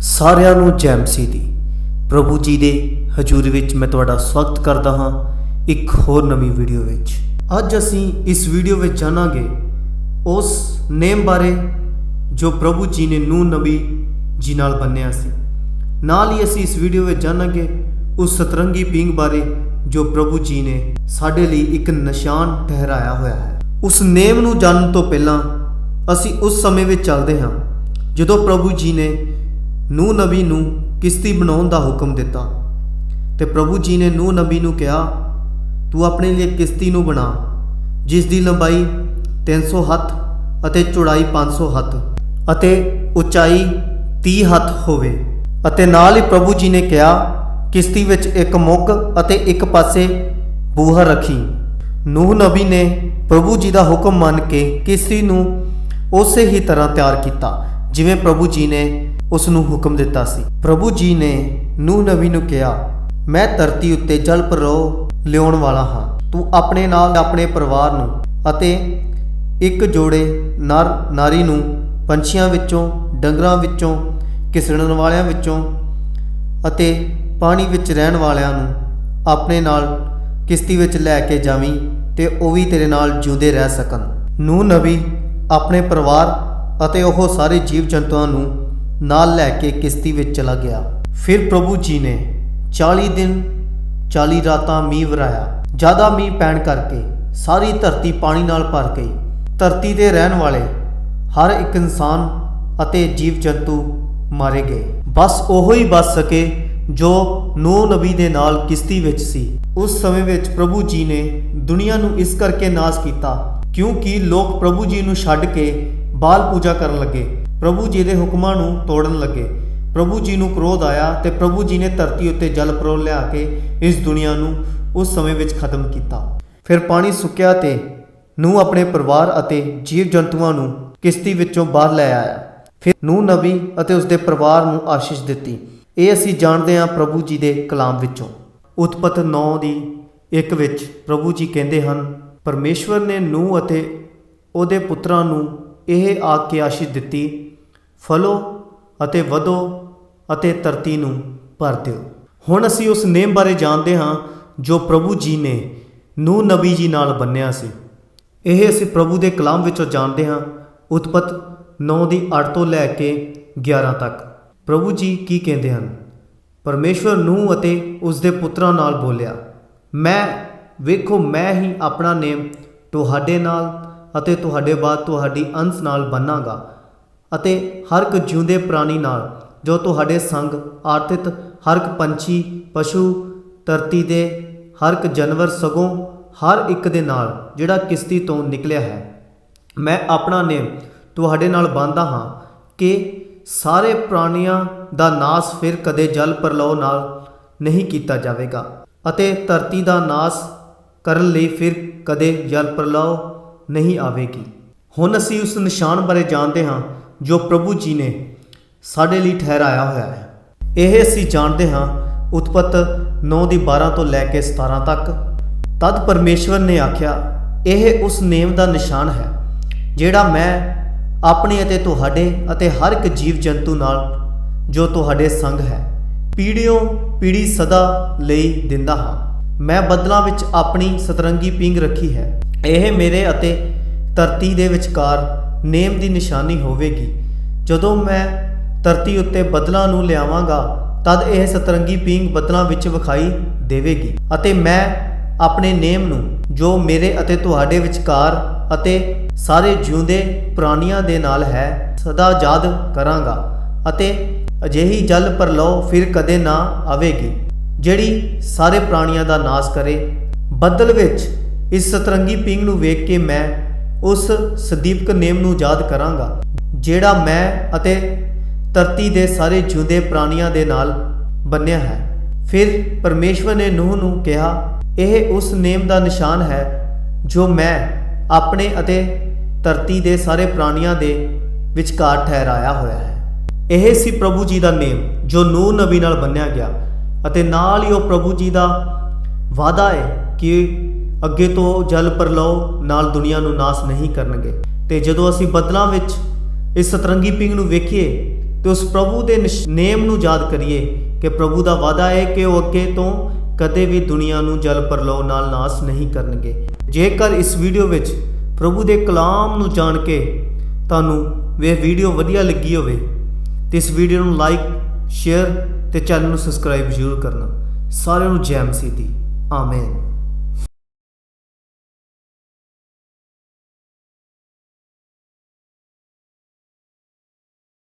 ਸਾਰਿਆਂ ਨੂੰ ਜੈ ਮਸੀਹ ਦੀ। ਪ੍ਰਭੂ ਜੀ ਦੇ ਹਜ਼ੂਰ ਵਿੱਚ ਮੈਂ ਤੁਹਾਡਾ ਸਵਾਗਤ ਕਰਦਾ ਹਾਂ ਇੱਕ ਹੋਰ ਨਵੀਂ ਵੀਡੀਓ ਵਿੱਚ। ਅੱਜ ਅਸੀਂ ਇਸ ਵੀਡੀਓ ਵਿੱਚ ਜਾਣਾਂਗੇ ਉਸ ਨੇਮ ਬਾਰੇ ਜੋ ਪ੍ਰਭੂ ਜੀ ਨੇ ਨੂ ਨਬੀ ਜੀ ਨਾਲ ਬੰਨਿਆ ਸੀ। ਨਾਲ ਹੀ ਅਸੀਂ ਇਸ ਵੀਡੀਓ ਵਿੱਚ ਜਾਣਾਂਗੇ ਉਸ ਸਤਰੰਗੀ ਪੀਂਗ ਬਾਰੇ ਜੋ ਪ੍ਰਭੂ ਜੀ ਨੇ ਸਾਡੇ ਲਈ ਇੱਕ ਨਿਸ਼ਾਨ ਠਹਿਰਾਇਆ ਹੋਇਆ ਹੈ। ਉਸ ਨੇਮ ਨੂੰ ਜਾਣਨ ਤੋਂ ਪਹਿਲਾਂ ਅਸੀਂ ਉਸ ਸਮੇਂ ਵਿੱਚ ਚੱਲਦੇ ਹਾਂ ਜਦੋਂ ਪ੍ਰਭੂ ਜੀ ਨੇ ਨੂਹ ਨਬੀ ਨੂੰ ਕਿਸ਼ਤੀ ਬਣਾਉਣ ਦਾ ਹੁਕਮ ਦਿੱਤਾ। ਤੇ ਪ੍ਰਭੂ ਜੀ ਨੇ ਨੂਹ ਨਬੀ ਨੂੰ ਕਿਹਾ, ਤੂੰ ਆਪਣੇ ਲਈ ਕਿਸ਼ਤੀ ਨੂੰ ਬਣਾ, ਜਿਸ ਦੀ ਲੰਬਾਈ 300 ਹੱਥ ਅਤੇ ਚੌੜਾਈ 500 ਹੱਥ ਅਤੇ ਉਚਾਈ 30 ਹੱਥ ਹੋਵੇ। ਅਤੇ ਨਾਲ ਹੀ ਪ੍ਰਭੂ ਜੀ ਨੇ ਕਿਹਾ, ਕਿਸ਼ਤੀ ਵਿੱਚ ਇੱਕ ਮੁੱਕ ਅਤੇ ਇੱਕ ਪਾਸੇ ਬੂਹਾ ਰੱਖੀ। ਨੂਹ ਨਬੀ ਨੇ ਪ੍ਰਭੂ ਜੀ ਦਾ ਹੁਕਮ ਮੰਨ ਕੇ ਕਿਸ਼ਤੀ ਨੂੰ ਉਸੇ ਹੀ ਤਰ੍ਹਾਂ ਤਿਆਰ ਕੀਤਾ, ਜਿਵੇਂ ਪ੍ਰਭੂ ਜੀ ਨੇ ਉਸ ਨੂੰ ਹੁਕਮ ਦਿੱਤਾ ਸੀ। ਪ੍ਰਭੂ ਜੀ ਨੇ ਨੂ ਨਬੀ ਨੂੰ ਕਿਹਾ, ਮੈਂ ਧਰਤੀ ਉੱਤੇ ਜਲ ਪ੍ਰਵਾਹ ਲਿਆਉਣ ਵਾਲਾ ਹਾਂ। ਤੂੰ ਆਪਣੇ ਨਾਲ ਆਪਣੇ ਪਰਿਵਾਰ ਨੂੰ ਅਤੇ ਇੱਕ ਜੋੜੇ ਨਰ ਨਾਰੀ ਨੂੰ ਪੰਛੀਆਂ ਵਿੱਚੋਂ, ਡੰਗਰਾਂ ਵਿੱਚੋਂ ਕਿਸੜਨ ਵਾਲਿਆਂ ਵਿੱਚੋਂ ਅਤੇ ਪਾਣੀ ਵਿੱਚ ਰਹਿਣ ਵਾਲਿਆਂ ਨੂੰ ਆਪਣੇ ਨਾਲ ਕਿਸ਼ਤੀ ਵਿੱਚ ਲੈ ਕੇ ਜਾਵੀਂ ਤੇ ਉਹ ਵੀ ਤੇਰੇ ਨਾਲ ਜਿਉਂਦੇ ਰਹਿ ਸਕਣ। ਨੂਹ ਨਬੀ ਆਪਣੇ ਪਰਿਵਾਰ ਅਤੇ ਉਹ ਸਾਰੇ ਜੀਵ ਜੰਤੂਆਂ ਨੂੰ ਨਾਲ ਲੈ ਕੇ ਕਿਸ਼ਤੀ ਵਿੱਚ ਚਲਾ ਗਿਆ। ਫਿਰ ਪ੍ਰਭੂ ਜੀ ਨੇ 40 ਦਿਨ 40 ਰਾਤਾਂ ਮੀਂਹ ਵਰਾਇਆ। ਜ਼ਿਆਦਾ ਮੀਂਹ ਪੈਣ ਕਰਕੇ ਸਾਰੀ ਧਰਤੀ ਪਾਣੀ ਨਾਲ ਭਰ ਗਈ। ਧਰਤੀ ਤੇ ਰਹਿਣ ਵਾਲੇ ਹਰ ਇੱਕ ਇਨਸਾਨ ਅਤੇ ਜੀਵ ਜੰਤੂ ਮਾਰੇ ਗਏ। ਬਸ ਉਹੋ ਹੀ ਬਚ ਸਕੇ ਜੋ ਨੂਹ ਨਬੀ ਦੇ ਨਾਲ ਕਿਸ਼ਤੀ ਵਿੱਚ ਸੀ। ਉਸ ਸਮੇਂ ਵਿੱਚ ਪ੍ਰਭੂ ਜੀ ਨੇ ਦੁਨੀਆ ਨੂੰ ਇਸ ਕਰਕੇ ਨਾਸ ਕੀਤਾ ਕਿਉਂਕਿ ਲੋਕ ਪ੍ਰਭੂ ਜੀ ਨੂੰ ਛੱਡ ਕੇ ਬਾਲ ਪੂਜਾ ਕਰਨ ਲੱਗੇ। ਪ੍ਰਭੂ ਜੀ ਦੇ ਹੁਕਮਾਂ ਨੂੰ ਤੋੜਨ ਲੱਗੇ। ਪ੍ਰਭੂ ਜੀ ਨੂੰ ਕ੍ਰੋਧ ਆਇਆ ਤੇ ਪ੍ਰਭੂ ਜੀ ਨੇ ਧਰਤੀ ਉੱਤੇ ਜਲ ਪ੍ਰੋ ਲਿਆ ਕੇ ਇਸ ਦੁਨੀਆ ਨੂੰ ਉਸ ਸਮੇਂ ਵਿੱਚ ਖਤਮ ਕੀਤਾ। ਫਿਰ ਪਾਣੀ ਸੁੱਕਿਆ ਤੇ ਨੂੰ ਆਪਣੇ ਪਰਿਵਾਰ ਅਤੇ ਜੀਵ ਜੰਤੂਆਂ ਨੂੰ ਕਿਸ਼ਤੀ ਵਿੱਚੋਂ ਬਾਹਰ ਲੈ ਆਇਆ। ਫਿਰ ਨੂਹ ਨਬੀ ਅਤੇ ਉਸਦੇ ਪਰਿਵਾਰ ਨੂੰ ਆਸ਼ੀਸ਼ ਦਿੱਤੀ। ਇਹ ਅਸੀਂ ਜਾਣਦੇ ਹਾਂ ਪ੍ਰਭੂ ਜੀ ਦੇ ਕਲਾਮ ਵਿੱਚੋਂ। ਉਤਪਤ 9 ਦੀ ਇੱਕ ਵਿੱਚ ਪ੍ਰਭੂ ਜੀ ਕਹਿੰਦੇ ਹਨ, ਪਰਮੇਸ਼ਵਰ ਨੇ ਨੂੰ ਅਤੇ ਉਹਦੇ ਪੁੱਤਰਾਂ ਨੂੰ ਇਹ ਆਖ ਕੇ ਆਸ਼ੀਸ਼ ਦਿੱਤੀ ਫਲੋ ਅਤੇ ਵਧੋ ਅਤੇ ਧਰਤੀ ਨੂੰ ਭਰ ਦਿਓ। ਹੁਣ ਅਸੀਂ ਉਸ ਨੇਮ ਬਾਰੇ ਜਾਣਦੇ ਹਾਂ ਜੋ ਪ੍ਰਭੂ ਜੀ ਨੇ ਨੂ ਨਬੀ ਜੀ ਨਾਲ ਬੰਨਿਆ ਸੀ। ਇਹ ਅਸੀਂ ਪ੍ਰਭੂ ਦੇ ਕਲਾਮ ਵਿੱਚੋਂ ਜਾਣਦੇ ਹਾਂ। ਉਤਪਤ 9 ਦੀ 8 ਤੋਂ ਲੈ ਕੇ 11 ਤੱਕ। ਪ੍ਰਭੂ ਜੀ ਕੀ ਕਹਿੰਦੇ ਹਨ? ਪਰਮੇਸ਼ਵਰ ਨੂੰ ਅਤੇ ਉਸ ਦੇ ਪੁੱਤਰਾਂ ਨਾਲ ਬੋਲਿਆ, ਮੈਂ, ਵੇਖੋ, ਮੈਂ ਹੀ ਆਪਣਾ ਨੇਮ ਤੁਹਾਡੇ ਨਾਲ ਅਤੇ ਤੁਹਾਡੇ ਬਾਅਦ ਤੁਹਾਡੀ ਅੰਸ਼ ਨਾਲ ਬੰਨਾਂਗਾ। ਅਤੇ ਹਰ ਇੱਕ ਜਿਉਂਦੇ ਪ੍ਰਾਣੀ ਨਾਲ, ਜੋ ਤੁਹਾਡੇ ਸੰਗ ਆਰਥਿਤ ਹਰ ਇੱਕ ਪੰਛੀ, ਪਸ਼ੂ, ਧਰਤੀ ਦੇ ਹਰ ਇੱਕ ਜਾਨਵਰ ਸਗੋਂ ਹਰ ਇੱਕ ਦੇ ਨਾਲ, ਜਿਹੜਾ ਕਿਸ਼ਤੀ ਤੋਂ ਨਿਕਲਿਆ ਹੈ। ਮੈਂ ਆਪਣਾ ਨੇਮ ਤੁਹਾਡੇ ਨਾਲ ਬੰਨਦਾ ਹਾਂ ਕਿ ਸਾਰੇ ਪ੍ਰਾਣੀਆਂ ਦਾ ਨਾਸ ਫਿਰ ਕਦੇ ਜਲ ਪ੍ਰਲੋ ਨਾਲ ਨਹੀਂ ਕੀਤਾ ਜਾਵੇਗਾ ਅਤੇ ਧਰਤੀ ਦਾ ਨਾਸ ਕਰਨ ਲਈ ਫਿਰ ਕਦੇ ਜਲ ਪ੍ਰਲੋ ਨਹੀਂ ਆਵੇਗੀ। ਹੁਣ ਅਸੀਂ ਉਸ ਨਿਸ਼ਾਨ ਬਾਰੇ ਜਾਣਦੇ ਹਾਂ ਜੋ ਪ੍ਰਭੂ ਜੀ ਨੇ ਸਾਡੇ ਲਈ ਠਹਿਰਾਇਆ ਹੋਇਆ ਹੈ। ਇਹ ਅਸੀਂ ਜਾਣਦੇ ਹਾਂ ਉਤਪਤ 9 ਦੀ 12 ਤੋਂ ਲੈ ਕੇ 17 ਤੱਕ। ਤਦ ਪਰਮੇਸ਼ਵਰ ਨੇ ਆਖਿਆ, ਇਹ ਉਸ ਨੇਮ ਦਾ ਨਿਸ਼ਾਨ ਹੈ, ਜਿਹੜਾ ਮੈਂ ਆਪਣੇ ਅਤੇ ਤੁਹਾਡੇ ਅਤੇ ਹਰ ਇੱਕ ਜੀਵ ਜੰਤੂ ਨਾਲ ਜੋ ਤੁਹਾਡੇ ਸੰਗ ਹੈ ਪੀੜਿਓਂ ਪੀੜੀ ਸਦਾ ਲਈ ਦਿੰਦਾ ਹਾਂ। ਮੈਂ ਬੱਦਲਾਂ ਵਿੱਚ ਆਪਣੀ ਸਤਰੰਗੀ ਪਿੰਗ ਰੱਖੀ ਹੈ। ਇਹ ਮੇਰੇ ਅਤੇ ਧਰਤੀ ਦੇ ਵਿਚਕਾਰ ਨੇਮ ਦੀ ਨਿਸ਼ਾਨੀ ਹੋਵੇਗੀ। ਜਦੋਂ ਮੈਂ ਧਰਤੀ ਉੱਤੇ ਬੱਦਲਾਂ ਨੂੰ ਲਿਆਵਾਂਗਾ, ਤਦ ਇਹ ਸਤਰੰਗੀ ਪਿੰਗ ਬੱਦਲਾਂ ਵਿੱਚ ਵਿਖਾਈ ਦੇਵੇਗੀ ਅਤੇ ਮੈਂ ਆਪਣੇ ਨੇਮ ਨੂੰ, ਜੋ ਮੇਰੇ ਅਤੇ ਤੁਹਾਡੇ ਵਿਚਕਾਰ ਅਤੇ ਸਾਰੇ ਜਿਉਂਦੇ ਪ੍ਰਾਣੀਆਂ ਦੇ ਨਾਲ ਹੈ, ਸਦਾ ਯਾਦ ਕਰਾਂਗਾ ਅਤੇ ਅਜਿਹੀ ਜਲ ਪ੍ਰਲੋ ਫਿਰ ਕਦੇ ਨਾ ਆਵੇਗੀ, ਜਿਹੜੀ ਸਾਰੇ ਪ੍ਰਾਣੀਆਂ ਦਾ ਨਾਸ਼ ਕਰੇ। ਬੱਦਲ ਵਿੱਚ ਇਸ ਸਤਰੰਗੀ ਪਿੰਗ ਨੂੰ ਵੇਖ ਕੇ ਮੈਂ ਉਸ ਸਦੀਪਕ ਨੇਮ ਨੂੰ ਯਾਦ ਕਰਾਂਗਾ, ਜਿਹੜਾ ਮੈਂ ਅਤੇ ਧਰਤੀ ਦੇ ਸਾਰੇ ਜਿਉਂਦੇ ਪ੍ਰਾਣੀਆਂ ਦੇ ਨਾਲ ਬੰਨਿਆ ਹੈ। ਫਿਰ ਪਰਮੇਸ਼ਵਰ ਨੇ ਨੂਹ ਨੂੰ ਕਿਹਾ, ਇਹ ਉਸ ਨੇਮ ਦਾ ਨਿਸ਼ਾਨ ਹੈ, ਜੋ ਮੈਂ ਆਪਣੇ ਅਤੇ ਧਰਤੀ ਦੇ ਸਾਰੇ ਪ੍ਰਾਣੀਆਂ ਦੇ ਵਿਚਕਾਰ ਠਹਿਰਾਇਆ ਹੋਇਆ ਹੈ। ਇਹ ਸੀ ਪ੍ਰਭੂ ਜੀ ਦਾ ਨੇਮ, ਜੋ ਨੂਹ ਨਬੀ ਨਾਲ ਬੰਨਿਆ ਗਿਆ, ਅਤੇ ਨਾਲ ਹੀ ਉਹ ਪ੍ਰਭੂ ਜੀ ਦਾ ਵਾਅਦਾ ਹੈ ਕਿ ਅੱਗੇ ਤੋਂ ਜਲ ਪ੍ਰਲੋ ਨਾਲ ਦੁਨੀਆ ਨੂੰ ਨਾਸ ਨਹੀਂ ਕਰਨਗੇ। ਤੇ ਜਦੋਂ ਅਸੀਂ ਬੱਦਲਾਂ ਵਿੱਚ ਇਸ ਸਤਰੰਗੀ ਪਿੰਗ ਨੂੰ ਵੇਖੀਏ, ਤੇ ਉਸ ਪ੍ਰਭੂ ਦੇ ਨਿਸ਼- ਨੇਮ ਨੂੰ ਯਾਦ ਕਰੀਏ ਕਿ ਪ੍ਰਭੂ ਦਾ ਵਾਅਦਾ ਹੈ ਕਿ ਉਹ ਅੱਗੇ ਤੋਂ ਕਦੇ ਵੀ ਦੁਨੀਆ ਨੂੰ ਜਲ ਪਰਲੋ ਨਾਲ ਨਾਸ ਨਹੀਂ ਕਰਨਗੇ। ਜੇਕਰ ਇਸ ਵੀਡੀਓ ਵਿੱਚ ਪ੍ਰਭੂ ਦੇ ਕਲਾਮ ਨੂੰ ਜਾਣ ਕੇ ਤੁਹਾਨੂੰ ਇਹ ਵੀਡੀਓ ਵਧੀਆ ਲੱਗੀ ਹੋਵੇ, ਤੇ ਇਸ ਵੀਡੀਓ ਨੂੰ ਲਾਈਕ, ਸ਼ੇਅਰ ਤੇ ਚੈਨਲ ਨੂੰ ਸਬਸਕ੍ਰਾਈਬ ਜ਼ਰੂਰ ਕਰਨਾ। ਸਾਰਿਆਂ ਨੂੰ ਜੈ ਮਸੀਹ ਦੀ ਆਮੀਨ।